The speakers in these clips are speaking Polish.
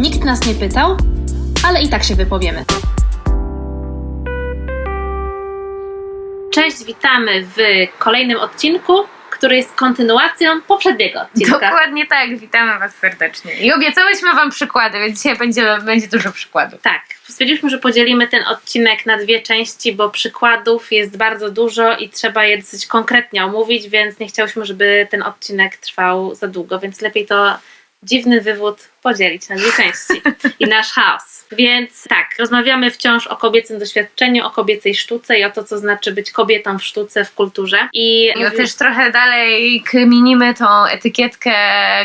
Nikt nas nie pytał, ale i tak się wypowiemy. Cześć, witamy w kolejnym odcinku, który jest kontynuacją poprzedniego odcinka. Dokładnie tak, witamy Was serdecznie. I obiecałyśmy Wam przykłady, więc dzisiaj będzie, będzie dużo przykładów. Tak, stwierdziliśmy, że podzielimy ten odcinek na dwie części, bo przykładów jest bardzo dużo i trzeba je dosyć konkretnie omówić, więc nie chciałyśmy, żeby ten odcinek trwał za długo, więc lepiej to dziwny wywód podzielić na dwie części i nasz chaos. Więc tak, rozmawiamy wciąż o kobiecym doświadczeniu, o kobiecej sztuce i o to, co znaczy być kobietą w sztuce, w kulturze. I, I no też trochę dalej kminimy tą etykietkę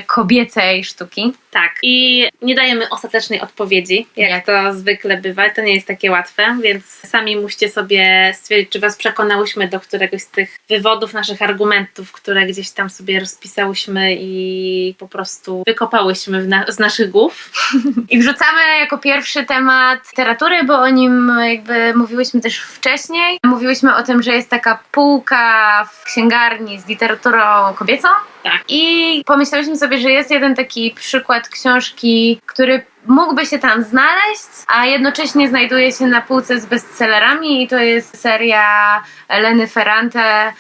kobiecej sztuki. Tak. I nie dajemy ostatecznej odpowiedzi, jak, Jak? to zwykle bywa. To nie jest takie łatwe, więc sami musicie sobie stwierdzić, czy Was przekonałyśmy do któregoś z tych wywodów, naszych argumentów, które gdzieś tam sobie rozpisałyśmy i po prostu wykopałyśmy na- z naszych głów. I wrzucamy jako pierwszy temat literatury, bo o nim jakby mówiłyśmy też wcześniej. Mówiłyśmy o tym, że jest taka półka w księgarni z literaturą kobiecą. Tak. I pomyślałyśmy sobie, że jest jeden taki przykład książki, który mógłby się tam znaleźć, a jednocześnie znajduje się na półce z bestsellerami i to jest seria Eleny Ferrante,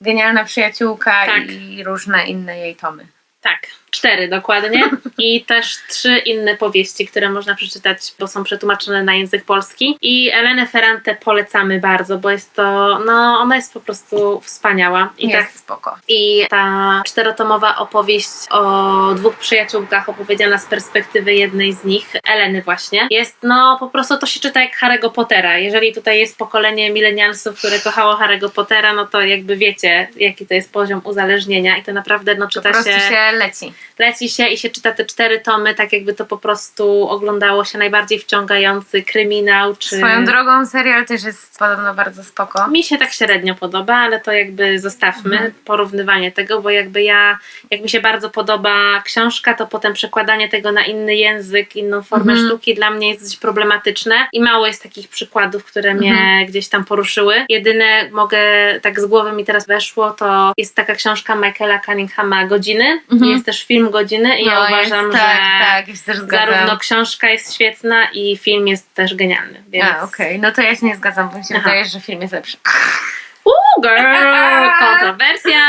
Genialna Przyjaciółka Tak. i różne inne jej tomy. Tak, cztery dokładnie. I też trzy inne powieści, które można przeczytać, bo są przetłumaczone na język polski. I Elenę Ferrante polecamy bardzo, bo jest to, no, ona jest po prostu wspaniała. I jest tak spoko. I ta czterotomowa opowieść o dwóch przyjaciółkach opowiedziana z perspektywy jednej z nich, Eleny właśnie, jest no po prostu to się czyta jak Harry'ego Pottera. Jeżeli tutaj jest pokolenie milenialsów, które kochało Harry'ego Pottera, no to jakby wiecie, jaki to jest poziom uzależnienia i to naprawdę no Po czyta prostu się, się leci. Leci się i się czyta te cztery tomy, tak jakby to po prostu oglądało się najbardziej wciągający kryminał, czy... Swoją drogą serial też jest podobno bardzo spoko. Mi się tak średnio podoba, ale to jakby zostawmy Mhm. porównywanie tego, bo jakby ja, jak mi się bardzo podoba książka, to potem przekładanie tego na inny język, inną formę Mhm. sztuki dla mnie jest dość problematyczne i mało jest takich przykładów, które mnie Mhm. gdzieś tam poruszyły. Jedyne mogę, tak z głowy mi teraz weszło, to jest taka książka Michaela Cunninghama Godziny. Mhm. Jest też film Godziny i ja No, uważam, jest, że tak, tak, ja zarówno książka jest świetna i film jest też genialny. Więc... A, okej, no to ja się nie zgadzam, bo mi się Aha. wydaje, że film jest lepszy. Uuu, girl, kontrowersja.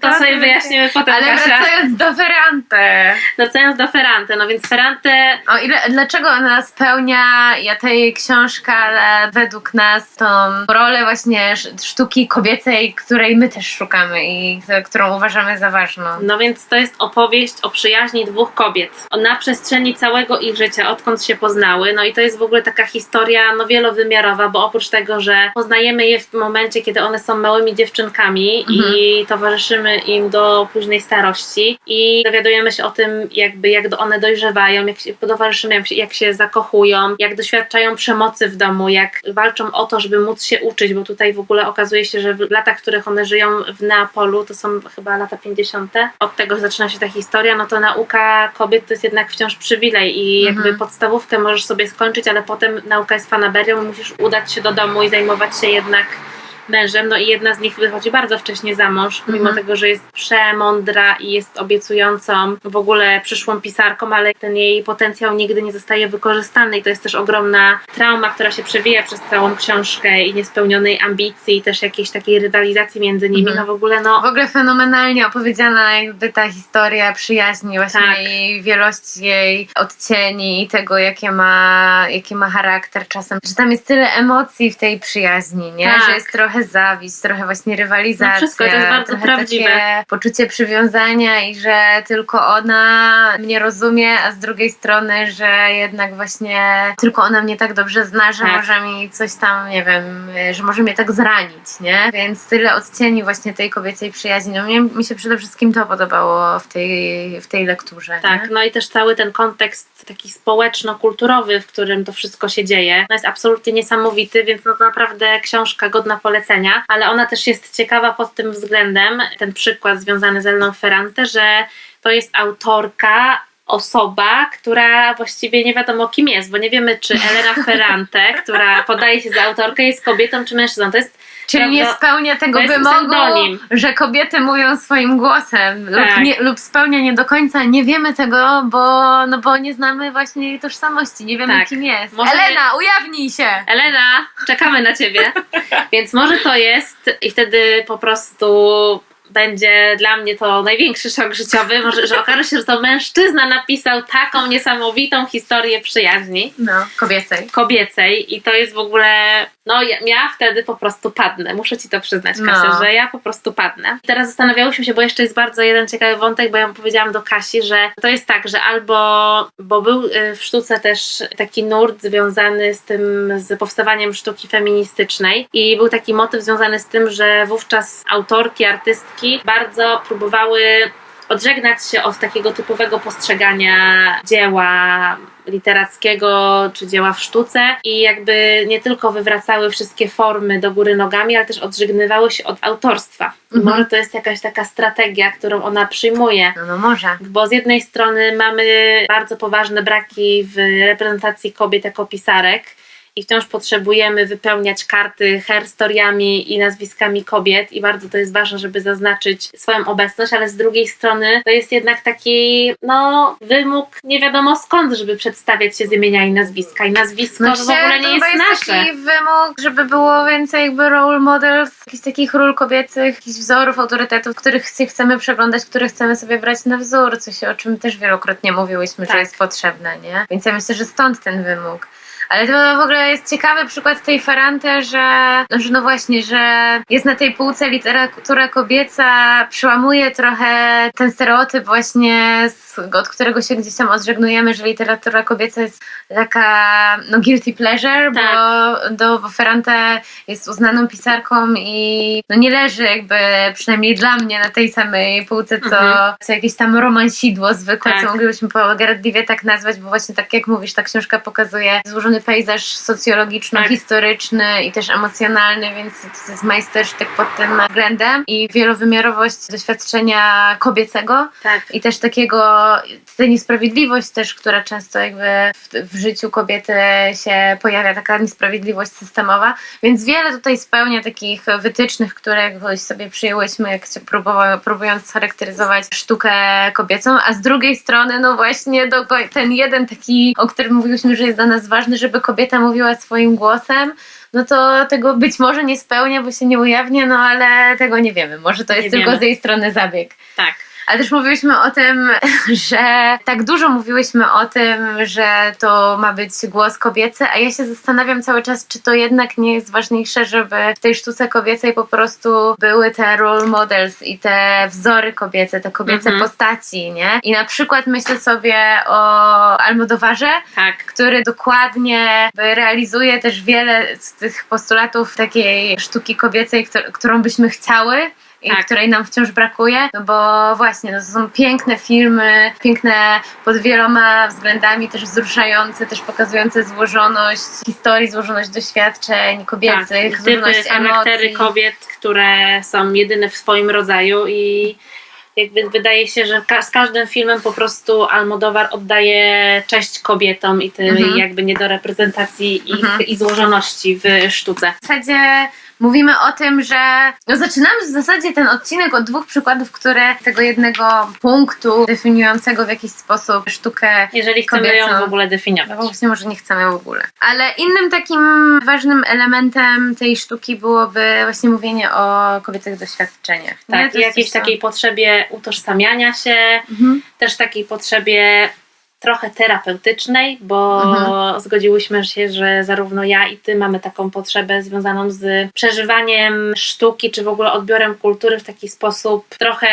To sobie wyjaśnimy potem, Ale Kasia. wracając do Ferrante. Wracając do Ferrante, no więc Ferrante O ile, dlaczego ona spełnia ja tej książka, ale według nas tą rolę właśnie sz- sztuki kobiecej, której my też szukamy i k- którą uważamy za ważną. No więc to jest opowieść o przyjaźni dwóch kobiet. Na przestrzeni całego ich życia, odkąd się poznały. No i to jest w ogóle taka historia no, wielowymiarowa, bo oprócz tego, że poznajemy je w momencie, kiedy one są małymi dziewczynkami Mhm. i towarzyszymy im do późnej starości i dowiadujemy się o tym, jakby jak one dojrzewają, jak się towarzyszymy, jak się, jak się zakochują, jak doświadczają przemocy w domu, jak walczą o to, żeby móc się uczyć, bo tutaj w ogóle okazuje się, że w latach, w których one żyją w Neapolu, to są chyba lata 50. Od tego zaczyna się ta historia, no to nauka kobiet to jest jednak wciąż przywilej i Mhm. jakby podstawówkę możesz sobie skończyć, ale potem nauka jest fanaberią musisz udać się do domu i zajmować się jednak mężem, no i jedna z nich wychodzi bardzo wcześnie za mąż, mimo Mhm. tego, że jest przemądra i jest obiecującą w ogóle przyszłą pisarką, ale ten jej potencjał nigdy nie zostaje wykorzystany i to jest też ogromna trauma, która się przewija przez całą książkę i niespełnionej ambicji i też jakiejś takiej rywalizacji między nimi, Mhm. no w ogóle no W ogóle fenomenalnie opowiedziana jakby ta historia przyjaźni, właśnie Tak. jej wielości, jej odcieni i tego, jakie ma, jaki ma charakter czasem. Że tam jest tyle emocji w tej przyjaźni, nie? Tak. Że jest trochę zawiść, trochę właśnie rywalizacja. No wszystko, to jest bardzo trochę prawdziwe. Takie poczucie przywiązania i że tylko ona mnie rozumie, a z drugiej strony, że jednak właśnie tylko ona mnie tak dobrze zna, że Tak. może mi coś tam, nie wiem, że może mnie tak zranić, nie? Więc tyle odcieni właśnie tej kobiecej przyjaźni. No mnie, mi się przede wszystkim to podobało w tej, w tej lekturze. Tak, nie? no i też cały ten kontekst taki społeczno-kulturowy, w którym to wszystko się dzieje, no jest absolutnie niesamowity, więc no to naprawdę książka godna polecenia, ale ona też jest ciekawa pod tym względem, ten przykład związany z Elną Ferrante, że to jest autorka osoba, która właściwie nie wiadomo kim jest, bo nie wiemy, czy Elena Ferrante, która podaje się za autorkę, jest kobietą czy mężczyzną. To jest Czyli nie Prawda? spełnia tego wymogu, że kobiety mówią swoim głosem lub, Tak. nie, lub spełnia nie do końca. Nie wiemy tego, bo, no bo nie znamy właśnie jej tożsamości, nie wiemy Tak. kim jest. Może Elena, ujawnij się! Elena, czekamy na ciebie. Więc może to jest i wtedy po prostu będzie dla mnie to największy szok życiowy, może, że okaże się, że to mężczyzna napisał taką niesamowitą historię przyjaźni No, kobiecej. kobiecej i to jest w ogóle, no ja, ja wtedy po prostu padnę, muszę Ci to przyznać Kasia, No. że ja po prostu padnę. Teraz zastanawiałyśmy się, bo jeszcze jest bardzo jeden ciekawy wątek, bo ja powiedziałam do Kasi, że to jest tak, że albo, bo był y, w sztuce też taki nurt związany z tym, z powstawaniem sztuki feministycznej i był taki motyw związany z tym, że wówczas autorki, artystki bardzo próbowały odżegnać się od takiego typowego postrzegania dzieła literackiego czy dzieła w sztuce i jakby nie tylko wywracały wszystkie formy do góry nogami, ale też odżegnywały się od autorstwa. Mhm. Może to jest jakaś taka strategia, którą ona przyjmuje. No, no może. Bo z jednej strony mamy bardzo poważne braki w reprezentacji kobiet jako pisarek i wciąż potrzebujemy wypełniać karty herstoriami i nazwiskami kobiet i bardzo to jest ważne, żeby zaznaczyć swoją obecność, ale z drugiej strony to jest jednak taki no wymóg nie wiadomo skąd, żeby przedstawiać się z imienia i nazwiska i nazwisko to w ogóle nie No jest jest nasze. taki wymóg, żeby było więcej jakby role models, jakichś takich ról kobiecych, jakichś wzorów, autorytetów, których się chcemy przeglądać, które chcemy sobie brać na wzór, coś o czym też wielokrotnie mówiłyśmy, Tak. że jest potrzebne, nie? Więc ja myślę, że stąd ten wymóg. Ale to w ogóle jest ciekawy przykład tej Ferrante, że że no właśnie, że jest na tej półce literatura kobieca, przełamuje trochę ten stereotyp właśnie, z, od którego się gdzieś tam odżegnujemy, że literatura kobieca jest taka no guilty pleasure, Tak. bo, do, Ferrante jest uznaną pisarką i no nie leży jakby przynajmniej dla mnie na tej samej półce, co, Mhm. co jakieś tam romansidło zwykłe, Tak. co moglibyśmy pogardliwie tak nazwać, bo właśnie tak jak mówisz, ta książka pokazuje złożony pejzaż socjologiczno-historyczny i też emocjonalny, więc to jest majstersztyk pod tym względem i wielowymiarowość doświadczenia kobiecego Tak. i też takiego, ta niesprawiedliwość też, która często jakby w, w życiu kobiety się pojawia, taka niesprawiedliwość systemowa, więc wiele tutaj spełnia takich wytycznych, które jakoś sobie przyjęłyśmy, jak się próbowa- próbując scharakteryzować sztukę kobiecą, a z drugiej strony no właśnie do, ten jeden taki, o którym mówiłyśmy, że jest dla nas ważny, żeby kobieta mówiła swoim głosem, no to tego być może nie spełnia, bo się nie ujawnia, no ale tego nie wiemy. Może to jest Nie tylko wiemy. z jej strony zabieg. Tak. Ale też mówiłyśmy o tym, że tak dużo mówiłyśmy o tym, że to ma być głos kobiecy, a ja się zastanawiam cały czas, czy to jednak nie jest ważniejsze, żeby w tej sztuce kobiecej po prostu były te role models i te wzory kobiece, te kobiece Mhm. postaci, nie? I na przykład myślę sobie o Almodowarze, Tak. który dokładnie realizuje też wiele z tych postulatów takiej sztuki kobiecej, któr- którą byśmy chciały. I Tak. której nam wciąż brakuje, no bo właśnie, no to są piękne filmy, piękne pod wieloma względami, też wzruszające, też pokazujące złożoność historii, złożoność doświadczeń kobiecych, Tak. Typy, złożoność charaktery emocji. kobiet, które są jedyne w swoim rodzaju i jakby wydaje się, że ka- z każdym filmem po prostu Almodóvar oddaje cześć kobietom i tej Mhm. jakby nie do reprezentacji ich Mhm. i złożoności w sztuce. W zasadzie mówimy o tym, że no zaczynamy w zasadzie ten odcinek od dwóch przykładów, które tego jednego punktu definiującego w jakiś sposób sztukę Jeżeli chcemy Kobiecą. ją w ogóle No definiować. właśnie może nie chcemy w ogóle. Ale innym takim ważnym elementem tej sztuki byłoby właśnie mówienie o kobiecych doświadczeniach. Tak, i jakiejś takiej potrzebie utożsamiania się, Mhm. też takiej potrzebie trochę terapeutycznej, bo Mhm. zgodziłyśmy się, że zarówno ja i ty mamy taką potrzebę związaną z przeżywaniem sztuki, czy w ogóle odbiorem kultury w taki sposób trochę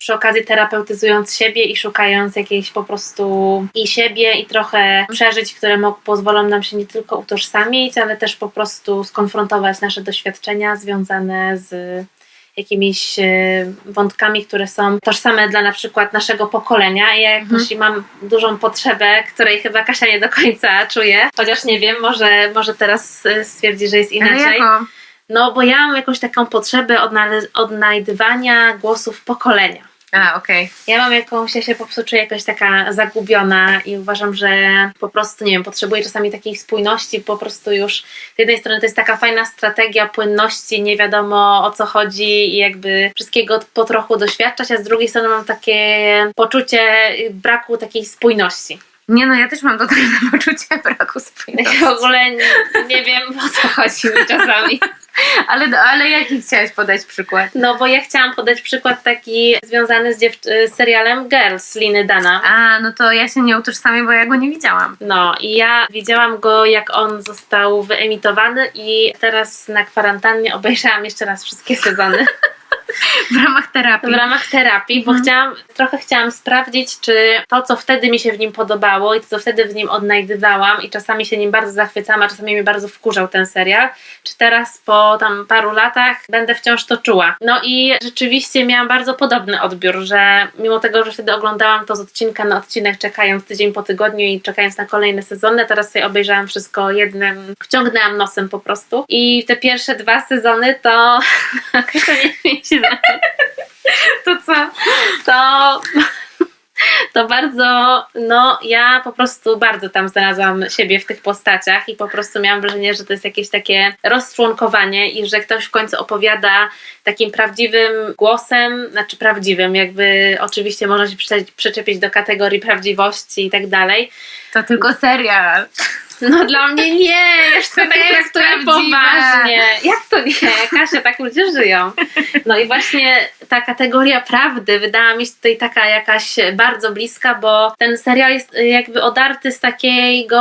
przy okazji terapeutyzując siebie i szukając jakiejś po prostu i siebie i trochę przeżyć, które pozwolą nam się nie tylko utożsamić, ale też po prostu skonfrontować nasze doświadczenia związane z jakimiś e, wątkami, które są tożsame dla na przykład naszego pokolenia. Ja jakoś mam dużą potrzebę, której chyba Kasia nie do końca czuje, chociaż nie wiem, może, może teraz e, stwierdzi, że jest inaczej. No bo ja mam jakąś taką potrzebę odnajdywania głosów pokolenia. A, okej. Ja mam jakąś, ja się po prostu czuję jakoś taka zagubiona i uważam, że po prostu, nie wiem, potrzebuję czasami takiej spójności, po prostu już z jednej strony to jest taka fajna strategia płynności, nie wiadomo o co chodzi i jakby wszystkiego po trochu doświadczać, a z drugiej strony mam takie poczucie braku takiej spójności. Nie no, ja też mam totalne poczucie braku Ja spójności. w ogóle nie, nie wiem o co chodzi mi czasami. Ale, ale jaki chciałaś podać przykład? No bo ja chciałam podać przykład taki związany z, dziew- z serialem Girls Liny Dana. A, no to ja się nie utożsamię, bo ja go nie widziałam. No i ja widziałam go, jak on został wyemitowany i teraz na kwarantannie obejrzałam jeszcze raz wszystkie sezony W ramach terapii. w ramach terapii, bo Mhm. chciałam, trochę chciałam sprawdzić, czy to, co wtedy mi się w nim podobało i to, co wtedy w nim odnajdywałam i czasami się nim bardzo zachwycałam, a czasami mnie bardzo wkurzał ten serial, czy teraz po tam paru latach będę wciąż to czuła. No i rzeczywiście miałam bardzo podobny odbiór, że mimo tego, że wtedy oglądałam to z odcinka na odcinek, czekając tydzień po tygodniu i czekając na kolejne sezony, teraz sobie obejrzałam wszystko jednym, wciągnęłam nosem po prostu. I te pierwsze dwa sezony to... mi się To co? to, to bardzo, no ja po prostu bardzo tam znalazłam siebie w tych postaciach i po prostu miałam wrażenie, że to jest jakieś takie rozczłonkowanie i że ktoś w końcu opowiada takim prawdziwym głosem, znaczy prawdziwym, jakby oczywiście można się przyczepić do kategorii prawdziwości i tak dalej. To tylko serial. No dla mnie nie, jeszcze To tak traktuję poważnie. Jak to nie? Kasia, tak ludzie żyją. No i właśnie ta kategoria prawdy wydała mi się tutaj taka jakaś bardzo bliska, bo ten serial jest jakby odarty z takiego,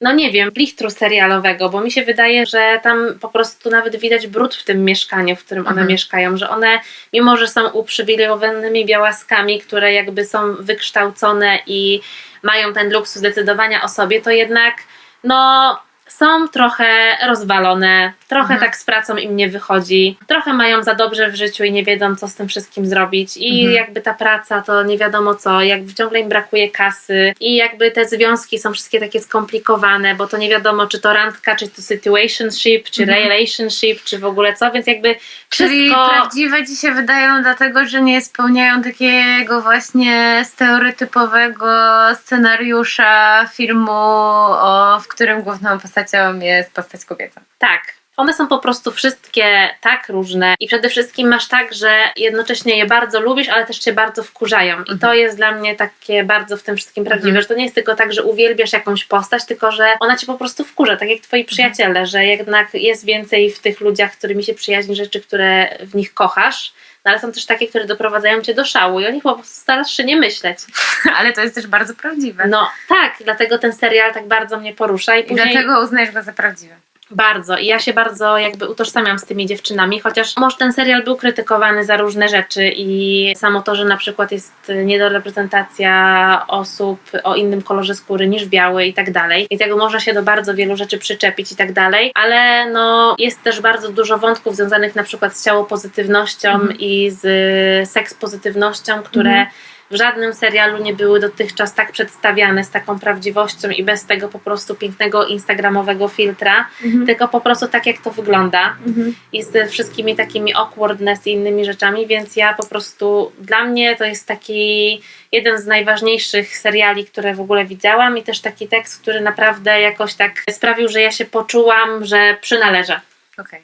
no nie wiem, blichtru serialowego, bo mi się wydaje, że tam po prostu nawet widać brud w tym mieszkaniu, w którym one Mhm. mieszkają, że one, mimo że są uprzywilejowanymi białaskami, które jakby są wykształcone i mają ten luksus decydowania o sobie, to jednak no są trochę rozwalone, trochę Mhm. tak z pracą im nie wychodzi, trochę mają za dobrze w życiu i nie wiedzą, co z tym wszystkim zrobić. I Mhm. jakby ta praca to nie wiadomo co, jakby ciągle im brakuje kasy i jakby te związki są wszystkie takie skomplikowane, bo to nie wiadomo, czy to randka, czy to situationship, czy Mhm. relationship, czy w ogóle co, więc jakby Czyli wszystko... prawdziwe ci się wydają dlatego, że nie spełniają takiego właśnie stereotypowego scenariusza filmu, o, w którym główną postacią jest postać kobieca. Tak. One są po prostu wszystkie tak różne i przede wszystkim masz tak, że jednocześnie je bardzo lubisz, ale też cię bardzo wkurzają. I Mhm. to jest dla mnie takie bardzo w tym wszystkim prawdziwe, Mhm. że to nie jest tylko tak, że uwielbiasz jakąś postać, tylko że ona cię po prostu wkurza, tak jak twoi Mhm. przyjaciele, że jednak jest więcej w tych ludziach, którymi się przyjaźni, rzeczy, które w nich kochasz. No ale są też takie, które doprowadzają cię do szału i o nich po prostu starasz się nie myśleć. Ale to jest też bardzo prawdziwe. No tak, dlatego ten serial tak bardzo mnie porusza i I później... dlatego uznajesz go za prawdziwe. Bardzo. I ja się bardzo jakby utożsamiam z tymi dziewczynami, chociaż może ten serial był krytykowany za różne rzeczy i samo to, że na przykład jest niedoreprezentacja osób o innym kolorze skóry niż biały i tak dalej. I tego można się do bardzo wielu rzeczy przyczepić i tak dalej, ale no jest też bardzo dużo wątków związanych na przykład z ciałopozytywnością Mhm. i z sekspozytywnością, które Mhm. W żadnym serialu nie były dotychczas tak przedstawiane z taką prawdziwością i bez tego po prostu pięknego instagramowego filtra, tylko po prostu tak jak to wygląda Mhm. i z wszystkimi takimi awkwardness i innymi rzeczami, więc ja po prostu dla mnie to jest taki jeden z najważniejszych seriali, które w ogóle widziałam i też taki tekst, który naprawdę jakoś tak sprawił, że ja się poczułam, że przynależę. Okej.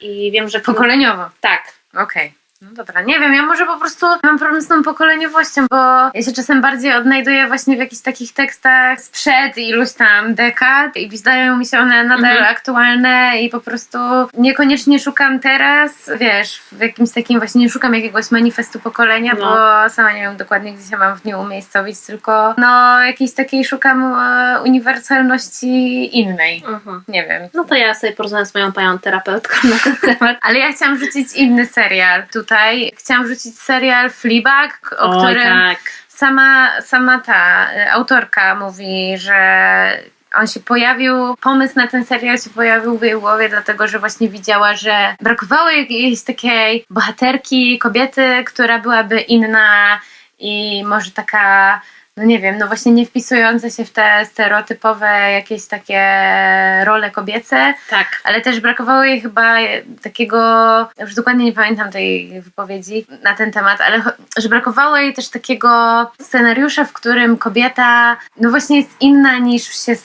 I wiem, że Pokoleniowo. tak. Okej. No dobra, nie wiem, ja może po prostu mam problem z tą pokoleniowością, bo ja się czasem bardziej odnajduję właśnie w jakichś takich tekstach sprzed iluś tam dekad i wydają mi się one nadal Mhm. aktualne i po prostu niekoniecznie szukam teraz, wiesz, w jakimś takim właśnie nie szukam jakiegoś manifestu pokolenia, No. bo sama nie wiem dokładnie, gdzie się mam w nim umiejscowić, tylko no jakiejś takiej szukam e, uniwersalności innej. Mhm. Nie wiem. No to ja sobie porozmawiam z moją panią terapeutką na ten temat. Ale ja chciałam rzucić inny serial tutaj. Chciałam rzucić serial Fleabag, o którym tak. sama, sama ta y, autorka mówi, że on się pojawił, pomysł na ten serial się pojawił w jej głowie, dlatego że właśnie widziała, że brakowało jakiejś takiej bohaterki, kobiety, która byłaby inna i może taka no nie wiem, no właśnie nie wpisujące się w te stereotypowe jakieś takie role kobiece, Tak. ale też brakowało jej chyba takiego, już dokładnie nie pamiętam tej wypowiedzi na ten temat, ale że brakowało jej też takiego scenariusza, w którym kobieta no właśnie jest inna niż się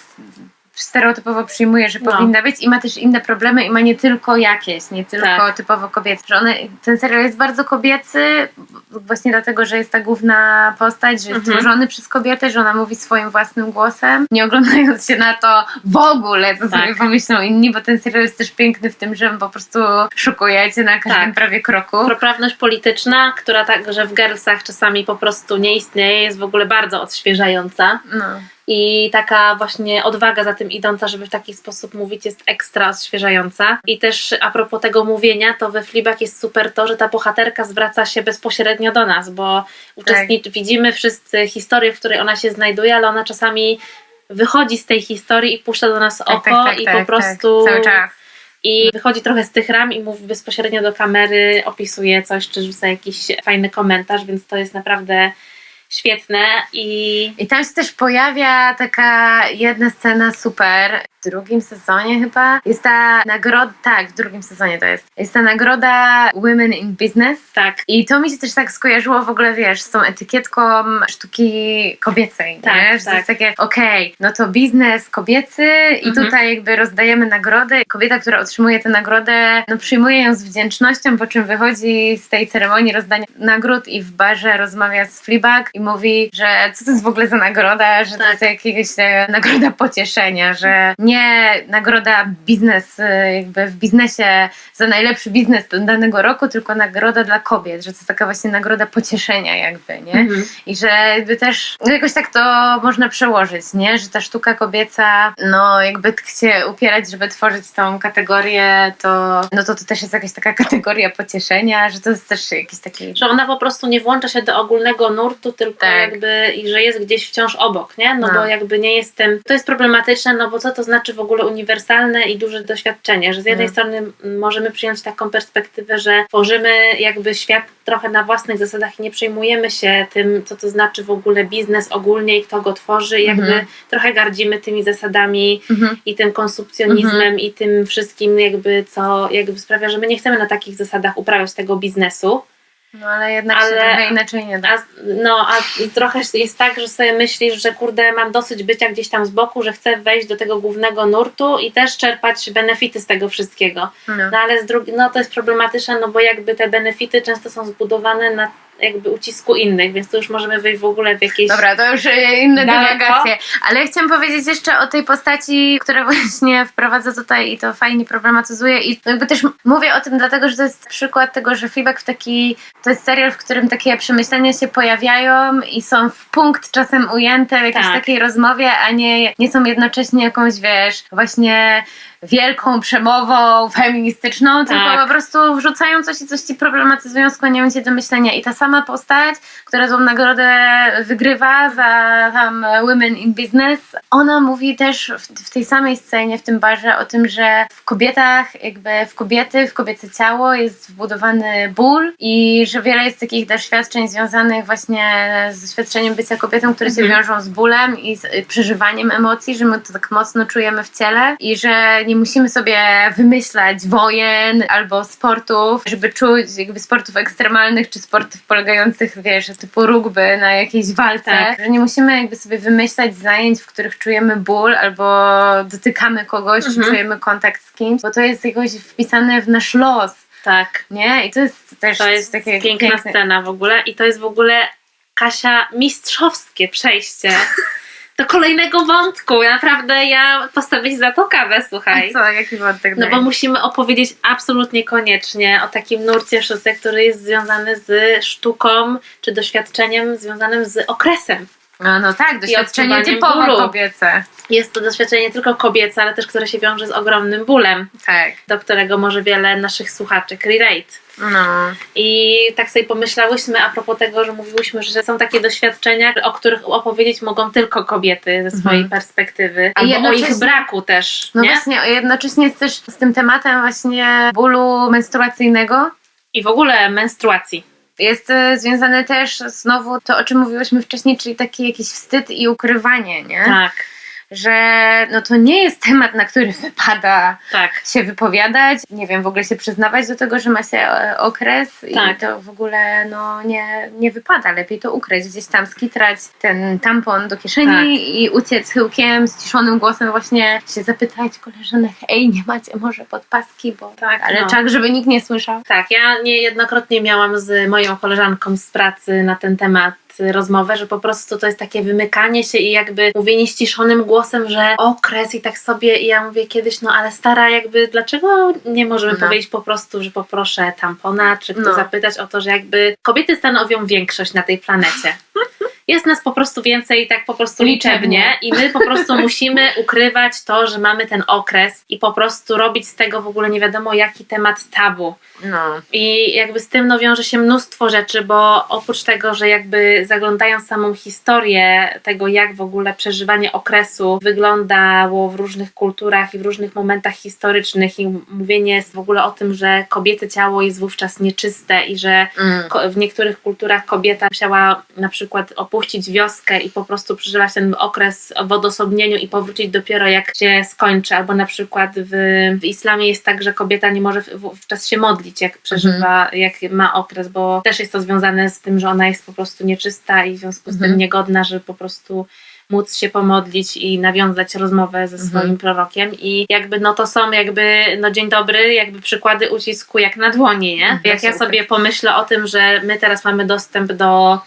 stereotypowo przyjmuje, że No. powinna być i ma też inne problemy i ma nie tylko jakieś, nie tylko Tak. typowo kobiece. Że one, ten serial jest bardzo kobiecy właśnie dlatego, że jest ta główna postać, że jest Mhm. tworzony przez kobietę, że ona mówi swoim własnym głosem, nie oglądając się na to w ogóle, co Tak. sobie pomyślą inni, bo ten serial jest też piękny w tym, że po prostu szukujecie na każdym Tak. prawie kroku. Proprawność polityczna, która także w Girlsach czasami po prostu nie istnieje, jest w ogóle bardzo odświeżająca. No. I taka właśnie odwaga za tym idąca, żeby w taki sposób mówić, jest ekstra odświeżająca. I też a propos tego mówienia, to we Fleabag jest super to, że ta bohaterka zwraca się bezpośrednio do nas, bo uczestnic- widzimy wszyscy historię, w której ona się znajduje, ale ona czasami wychodzi z tej historii i puszcza do nas oko i po prostu Tak, cały czas. i wychodzi trochę z tych ram i mówi bezpośrednio do kamery, opisuje coś, czy rzuca jakiś fajny komentarz, więc to jest naprawdę świetne i I tam się też pojawia taka jedna scena super. W drugim sezonie chyba jest ta nagroda, tak, w drugim sezonie to jest. Jest ta nagroda Women in Business. tak, I to mi się też tak skojarzyło w ogóle, wiesz, z tą etykietką sztuki kobiecej, Tak, nie? Że to tak. jest takie, okej, no to biznes kobiecy i Mhm. tutaj jakby rozdajemy nagrody. Kobieta, która otrzymuje tę nagrodę, no przyjmuje ją z wdzięcznością, po czym wychodzi z tej ceremonii rozdania nagród i w barze rozmawia z Fleabag i mówi, że co to jest w ogóle za nagroda, że to Tak. jest jakiegoś e, nagroda pocieszenia, że nie nagroda biznes, e, jakby w biznesie za najlepszy biznes danego roku, tylko nagroda dla kobiet, że to jest taka właśnie nagroda pocieszenia jakby, nie? Mhm. I że jakby też no jakoś tak to można przełożyć, nie? Że ta sztuka kobieca, no jakby chce upierać, żeby tworzyć tą kategorię, to no to to też jest jakaś taka kategoria pocieszenia, że to jest też jakiś taki... że ona po prostu nie włącza się do ogólnego nurtu, tylko Tak. jakby i że jest gdzieś wciąż obok, nie? No, No. bo jakby nie jestem. To jest problematyczne, no bo co to znaczy w ogóle uniwersalne i duże doświadczenie? Że z jednej No. strony możemy przyjąć taką perspektywę, że tworzymy jakby świat trochę na własnych zasadach i nie przejmujemy się tym, co to znaczy w ogóle biznes ogólnie i kto go tworzy, i jakby Mhm. trochę gardzimy tymi zasadami Mhm. i tym konsumpcjonizmem i tym wszystkim jakby co jakby sprawia, że my nie chcemy na takich zasadach uprawiać tego biznesu. No ale jednak się Ale- trochę inaczej nie da. A, no, a trochę jest tak, że sobie myślisz, że kurde, mam dosyć bycia gdzieś tam z boku, że chcę wejść do tego głównego nurtu i też czerpać benefity z tego wszystkiego. No. No ale z drugiej, no to jest problematyczne, no bo jakby te benefity często są zbudowane na jakby ucisku innych, więc tu już możemy wejść w ogóle w jakieś... Dobra, to już y, inne Daleko? dywagacje. Ale ja chciałam powiedzieć jeszcze o tej postaci, która właśnie wprowadza tutaj i to fajnie problematyzuje. I jakby też mówię o tym dlatego, że to jest przykład tego, że Fleabag w taki, to jest serial, w którym takie przemyślenia się pojawiają i są w punkt czasem ujęte w jakiejś Tak. takiej rozmowie, a nie, nie są jednocześnie jakąś, wiesz, właśnie wielką przemową feministyczną, tylko Tak. po prostu wrzucają coś i coś ci problematyzują, skłaniają cię do myślenia. I ta sama postać, która tą nagrodę wygrywa za tam Women in Business, ona mówi też w, w tej samej scenie, w tym barze o tym, że w kobietach, jakby w kobiety, w kobiece ciało jest wbudowany ból i że wiele jest takich doświadczeń związanych właśnie z doświadczeniem bycia kobietą, które się Mhm. wiążą z bólem i z y, przeżywaniem emocji, że my to tak mocno czujemy w ciele i że nie musimy sobie wymyślać wojen albo sportów, żeby czuć jakby sportów ekstremalnych czy sportów polegających, wiesz, typu rugby na jakiejś walce, Tak. że nie musimy jakby sobie wymyślać zajęć, w których czujemy ból albo dotykamy kogoś, Mhm. czujemy kontakt z kimś, bo to jest jakoś wpisane w nasz los. Tak, Nie? I to jest też to jest takie piękna piękne. scena w ogóle i to jest w ogóle Kasia mistrzowskie przejście do kolejnego wątku. Naprawdę ja postawię za to kawę, słuchaj. A co, jaki wątek No bo musimy opowiedzieć absolutnie koniecznie o takim nurcie szósty, który jest związany z sztuką czy doświadczeniem związanym z okresem. No, no tak, doświadczenie typowo bólu. kobiece. Jest to doświadczenie nie tylko kobiece, ale też które się wiąże z ogromnym bólem, Tak. do którego może wiele naszych słuchaczek relate. No. I tak sobie pomyślałyśmy a propos tego, że mówiłyśmy, że są takie doświadczenia, o których opowiedzieć mogą tylko kobiety ze swojej Mhm. perspektywy. Albo o ich braku też, No nie? właśnie, jednocześnie jest też z tym tematem właśnie bólu menstruacyjnego. I w ogóle menstruacji. Jest e, związane też znowu to, o czym mówiłyśmy wcześniej, czyli taki jakiś wstyd i ukrywanie, nie? Tak, Że no to nie jest temat, na który wypada tak. się wypowiadać, nie wiem, w ogóle się przyznawać do tego, że ma się e, okres Tak. i to w ogóle no, nie, nie wypada. Lepiej to ukryć, gdzieś tam skitrać ten tampon do kieszeni Tak. i uciec chyłkiem, ściszonym głosem właśnie się zapytać koleżanek, ej, nie macie może podpaski, bo Tak, ale no. czak, żeby nikt nie słyszał. Tak, ja niejednokrotnie miałam z moją koleżanką z pracy na ten temat rozmowę, że po prostu to jest takie wymykanie się i jakby mówienie ściszonym głosem, że okres i tak sobie i ja mówię kiedyś, no ale stara jakby dlaczego nie możemy No. powiedzieć po prostu, że poproszę tampona, czy kto No. zapytać o to, że jakby kobiety stanowią większość na tej planecie. Jest nas po prostu więcej tak po prostu Liczebnie. i my po prostu musimy ukrywać to, że mamy ten okres i po prostu robić z tego w ogóle nie wiadomo jaki temat tabu. No. I jakby z tym no, wiąże się mnóstwo rzeczy, bo oprócz tego, że jakby zaglądając samą historię tego, jak w ogóle przeżywanie okresu wyglądało w różnych kulturach i w różnych momentach historycznych i mówienie jest w ogóle o tym, że kobiece ciało jest wówczas nieczyste i że Mm. w niektórych kulturach kobieta musiała na przykład opuścić wioskę i po prostu przeżywać ten okres w odosobnieniu i powrócić dopiero jak się skończy, albo na przykład w, w islamie jest tak, że kobieta nie może w- wówczas się modlić, jak przeżywa, jak ma okres, bo też jest to związane z tym, że ona jest po prostu nieczysta i w związku z Mhm. tym niegodna, żeby po prostu móc się pomodlić i nawiązać rozmowę ze Mhm. swoim prorokiem i jakby no to są jakby no dzień dobry, jakby przykłady ucisku jak na dłoni, nie? Mhm, Jak ja sobie pomyślę o tym, że my teraz mamy dostęp do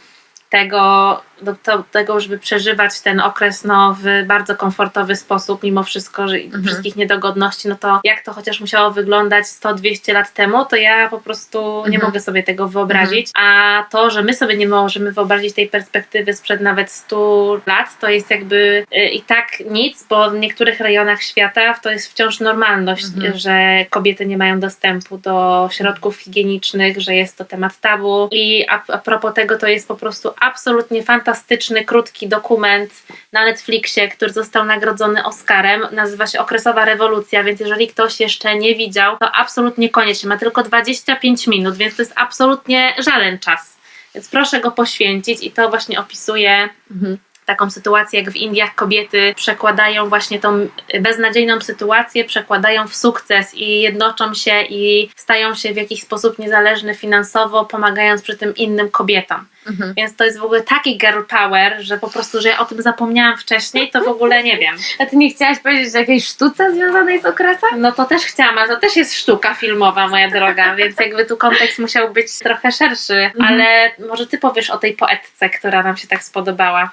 tego, do, to, tego, żeby przeżywać ten okres no, w bardzo komfortowy sposób, mimo wszystko, że Mhm. wszystkich niedogodności, no to jak to chociaż musiało wyglądać 100-200 lat temu, to ja po prostu nie Mhm. mogę sobie tego wyobrazić. A to, że my sobie nie możemy wyobrazić tej perspektywy sprzed nawet 100 lat, to jest jakby y, i tak nic, bo w niektórych rejonach świata to jest wciąż normalność, Mhm. że kobiety nie mają dostępu do środków higienicznych, że jest to temat tabu. I a, a propos tego, to jest po prostu absolutnie fantastyczny, krótki dokument na Netflixie, który został nagrodzony Oscarem. Nazywa się Okresowa Rewolucja, więc jeżeli ktoś jeszcze nie widział, to absolutnie koniecznie. Ma tylko 25 minut, więc to jest absolutnie żaden czas. Więc proszę go poświęcić i to właśnie opisuje Mhm. taką sytuację, jak w Indiach kobiety przekładają właśnie tą beznadziejną sytuację, przekładają w sukces i jednoczą się i stają się w jakiś sposób niezależne finansowo, pomagając przy tym innym kobietom. Mhm. Więc to jest w ogóle taki girl power, że po prostu, że ja o tym zapomniałam wcześniej, to w ogóle nie wiem. A ty nie chciałaś powiedzieć o jakiejś sztuce związanej z okresem? No to też chciałam, ale to też jest sztuka filmowa, moja droga, więc jakby tu kontekst musiał być trochę szerszy, ale może ty powiesz o tej poetce, która nam się tak spodobała.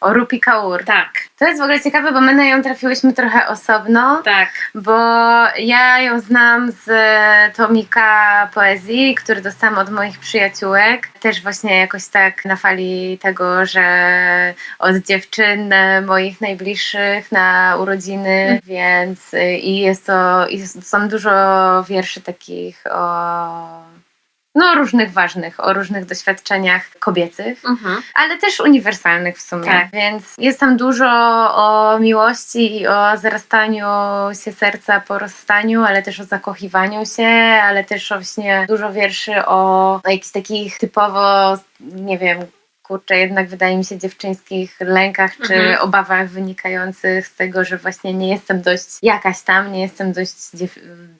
O Rupi Kaur. Tak, To jest w ogóle ciekawe, bo my na nią trafiłyśmy trochę osobno. tak. bo ja ją znam z tomika poezji, który dostałam od moich przyjaciółek. Też właśnie jakoś tak na fali tego, że od dziewczyn moich najbliższych na urodziny, więc y, i jest to, i są dużo wierszy takich o no różnych ważnych, o różnych doświadczeniach kobiecych Mhm. ale też uniwersalnych w sumie. Tak. Więc jest tam dużo o miłości i o zarastaniu się serca po rozstaniu, ale też o zakochiwaniu się, ale też o właśnie dużo wierszy o, o jakichś takich typowo, nie wiem, kurczę, jednak wydaje mi się dziewczyńskich lękach czy Mhm. obawach wynikających z tego, że właśnie nie jestem dość jakaś tam, nie jestem dość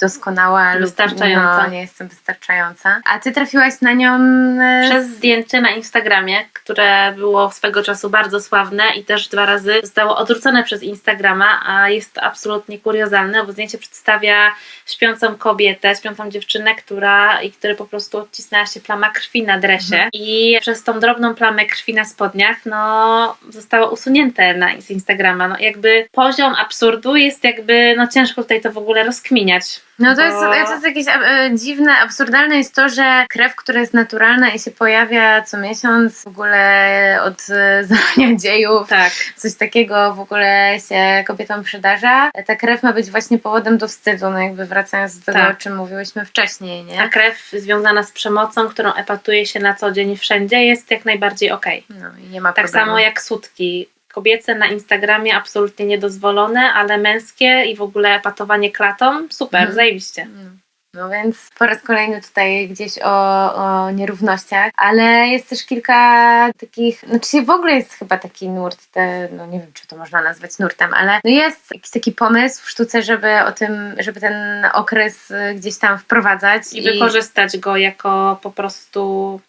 doskonała lub Wystarczająca. no, nie jestem wystarczająca. A ty trafiłaś na nią e, Przez zdjęcie na Instagramie, które było swego czasu bardzo sławne i też dwa razy zostało odrzucone przez Instagrama, a jest to absolutnie kuriozalne, bo zdjęcie przedstawia śpiącą kobietę, śpiącą dziewczynę, która i które po prostu odcisnęła się plama krwi na dresie Mhm. i przez tą drobną plamę krwi na spodniach, no zostało usunięte na, z Instagrama. No jakby poziom absurdu jest jakby, no ciężko tutaj to w ogóle rozkminiać. No to Bo- jest, to jest jakieś e, dziwne, absurdalne jest to, że krew, która jest naturalna i się pojawia co miesiąc w ogóle od e, zarania dziejów, Tak. coś takiego w ogóle się kobietom przydarza. Ta krew ma być właśnie powodem do wstydu, no jakby wracając do tego, Tak. o czym mówiłyśmy wcześniej, Ta nie? krew związana z przemocą, którą epatuje się na co dzień wszędzie, jest jak najbardziej okej. No i nie ma Tak problemu. samo jak sutki. Kobiece na Instagramie absolutnie niedozwolone, ale męskie i w ogóle epatowanie klatą, super, Mhm. zajebiście. No. No więc po raz kolejny tutaj gdzieś o, o nierównościach, ale jest też kilka takich, znaczy w ogóle jest chyba taki nurt, te, no nie wiem czy to można nazwać nurtem, ale no jest jakiś taki pomysł w sztuce, żeby o tym, żeby ten okres gdzieś tam wprowadzać. I wykorzystać go jako po prostu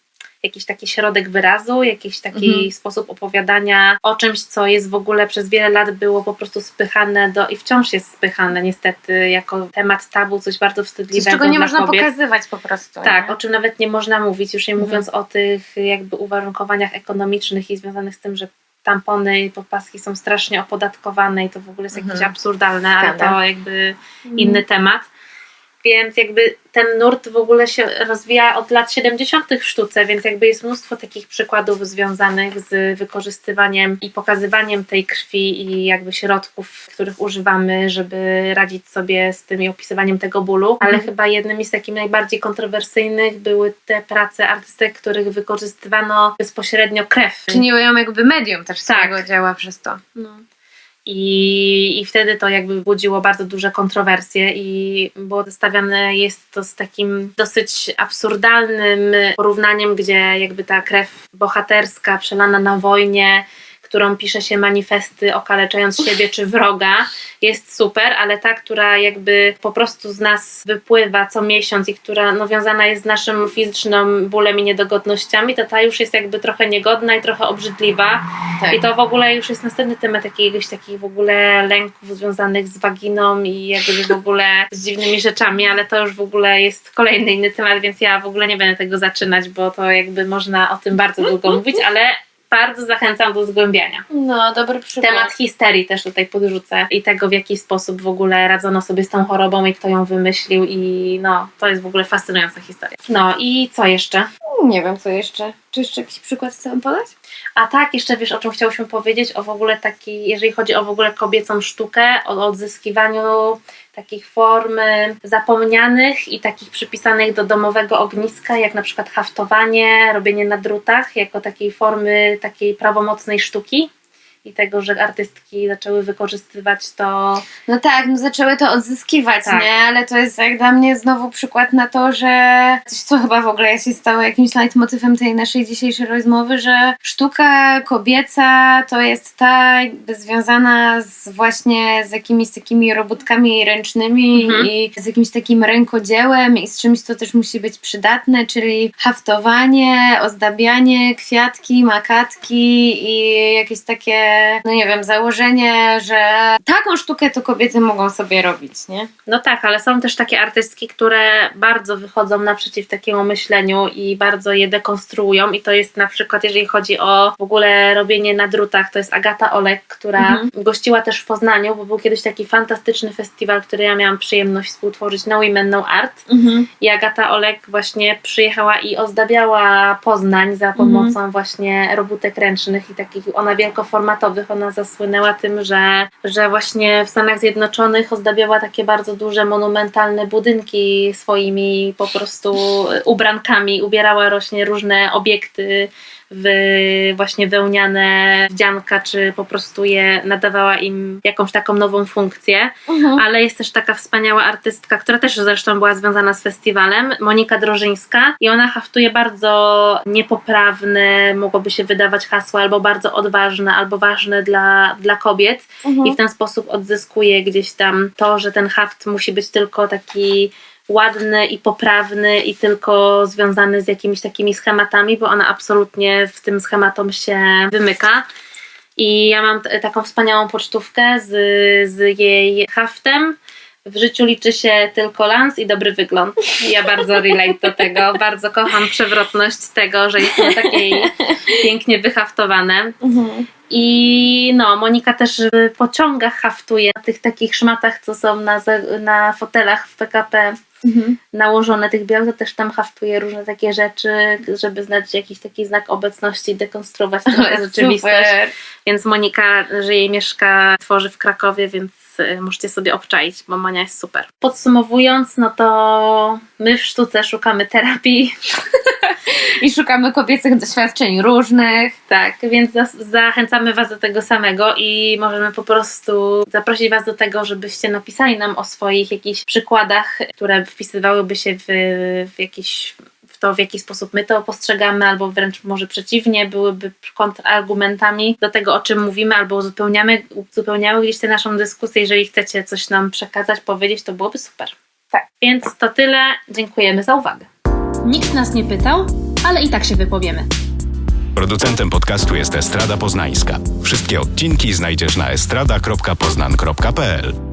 jakiś taki środek wyrazu, jakiś taki Mhm. sposób opowiadania o czymś, co jest w ogóle przez wiele lat było po prostu spychane do i wciąż jest spychane niestety jako temat tabu, coś bardzo Coś, wstydliwego czego nie można kobiet. pokazywać po prostu. Tak, nie? o czym nawet nie można mówić, już nie Mhm. mówiąc o tych jakby uwarunkowaniach ekonomicznych i związanych z tym, że tampony i podpaski są strasznie opodatkowane i to w ogóle jest jakieś Mhm. absurdalne, ale to Skandal. jakby inny temat. Więc jakby ten nurt w ogóle się rozwija od lat 70. w sztuce, więc jakby jest mnóstwo takich przykładów związanych z wykorzystywaniem i pokazywaniem tej krwi i jakby środków, których używamy, żeby radzić sobie z tym i opisywaniem tego bólu. Ale Mhm. chyba jednymi z takich najbardziej kontrowersyjnych były te prace artystek, których wykorzystywano bezpośrednio krew. Czyniły ją jakby medium też Tak. działa przez to. No. I, I wtedy to jakby budziło bardzo duże kontrowersje i było zestawiane jest to z takim dosyć absurdalnym porównaniem, gdzie jakby ta krew bohaterska przelana na wojnie, którą pisze się manifesty okaleczając siebie czy wroga, jest super, ale ta, która jakby po prostu z nas wypływa co miesiąc i która no, wiązana jest z naszym fizycznym bólem i niedogodnościami, to ta już jest jakby trochę niegodna i trochę obrzydliwa. Tak. I to w ogóle już jest następny temat jakiegoś takich w ogóle lęków związanych z waginą i jakby w ogóle z dziwnymi rzeczami, ale to już w ogóle jest kolejny inny temat, więc ja w ogóle nie będę tego zaczynać, bo to jakby można o tym bardzo długo mówić, ale bardzo zachęcam do zgłębiania. No, dobry przykład. Temat histerii też tutaj podrzucę i tego, w jaki sposób w ogóle radzono sobie z tą chorobą i kto ją wymyślił i no, to jest w ogóle fascynująca historia. No i co jeszcze? Nie wiem, co jeszcze. Czy jeszcze jakiś przykład chcę podać? A tak, jeszcze wiesz, o czym chciałyśmy powiedzieć, o w ogóle taki, jeżeli chodzi o w ogóle kobiecą sztukę, o odzyskiwaniu takich form y, zapomnianych i takich przypisanych do domowego ogniska, jak na przykład haftowanie, robienie na drutach, jako takiej formy takiej prawomocnej sztuki i tego, że artystki zaczęły wykorzystywać to No tak, no zaczęły to odzyskiwać, Tak. nie? Ale to jest jak dla mnie znowu przykład na to, że coś, co chyba w ogóle się stało jakimś leitmotywem tej naszej dzisiejszej rozmowy, że sztuka kobieca to jest ta jakby związana z właśnie z jakimiś takimi robótkami ręcznymi Mhm. i z jakimś takim rękodziełem i z czymś, co też musi być przydatne, czyli haftowanie, ozdabianie, kwiatki, makatki i jakieś takie, no nie wiem, założenie, że taką sztukę to kobiety mogą sobie robić, nie? No tak, ale są też takie artystki, które bardzo wychodzą naprzeciw takiemu myśleniu i bardzo je dekonstruują i to jest na przykład, jeżeli chodzi o w ogóle robienie na drutach, to jest Agata Olek, która Mhm. gościła też w Poznaniu, bo był kiedyś taki fantastyczny festiwal, który ja miałam przyjemność współtworzyć na Women No Art i Agata Olek właśnie przyjechała i ozdabiała Poznań za pomocą właśnie robótek ręcznych i takich, ona wielkoformatowych, ona zasłynęła tym, że, że właśnie w Stanach Zjednoczonych ozdabiała takie bardzo duże, monumentalne budynki swoimi po prostu ubrankami, ubierała rośnie różne obiekty w właśnie wełniane wdzianka, czy po prostu je nadawała im jakąś taką nową funkcję. Ale jest też taka wspaniała artystka, która też zresztą była związana z festiwalem, Monika Drożyńska. I ona haftuje bardzo niepoprawne, mogłoby się wydawać hasła, albo bardzo odważne, albo ważne dla, dla kobiet. I w ten sposób odzyskuje gdzieś tam to, że ten haft musi być tylko taki ładny i poprawny i tylko związany z jakimiś takimi schematami, bo ona absolutnie w tym schematom się wymyka. I ja mam taką wspaniałą pocztówkę z, z jej haftem. W życiu liczy się tylko lans i dobry wygląd. Ja bardzo relate do tego. Bardzo kocham przewrotność tego, że jest to takie pięknie wyhaftowane. I no, Monika też w pociągach haftuje na tych takich szmatach, co są na, na fotelach w PKP nałożone tych biał, to też tam haftuje różne takie rzeczy, żeby znać jakiś taki znak obecności i dekonstruować tę rzeczywistość. Super. Więc Monika żyje i mieszka, tworzy w Krakowie, więc y, możecie sobie obczaić, bo Monia jest super. Podsumowując, no to my w sztuce szukamy terapii I szukamy kobiecych doświadczeń różnych. Tak, więc zachęcamy Was do tego samego i możemy po prostu zaprosić Was do tego, żebyście napisali nam o swoich jakichś przykładach, które wpisywałyby się w, w to, w jaki sposób my to postrzegamy, albo wręcz może przeciwnie, byłyby kontrargumentami do tego, o czym mówimy, albo uzupełniamy, uzupełniały gdzieś tę naszą dyskusję. Jeżeli chcecie coś nam przekazać, powiedzieć, to byłoby super. Tak. Więc to tyle. Dziękujemy za uwagę. Nikt nas nie pytał, ale i tak się wypowiemy. Producentem podcastu jest Estrada Poznańska. Wszystkie odcinki znajdziesz na estrada.poznan.pl.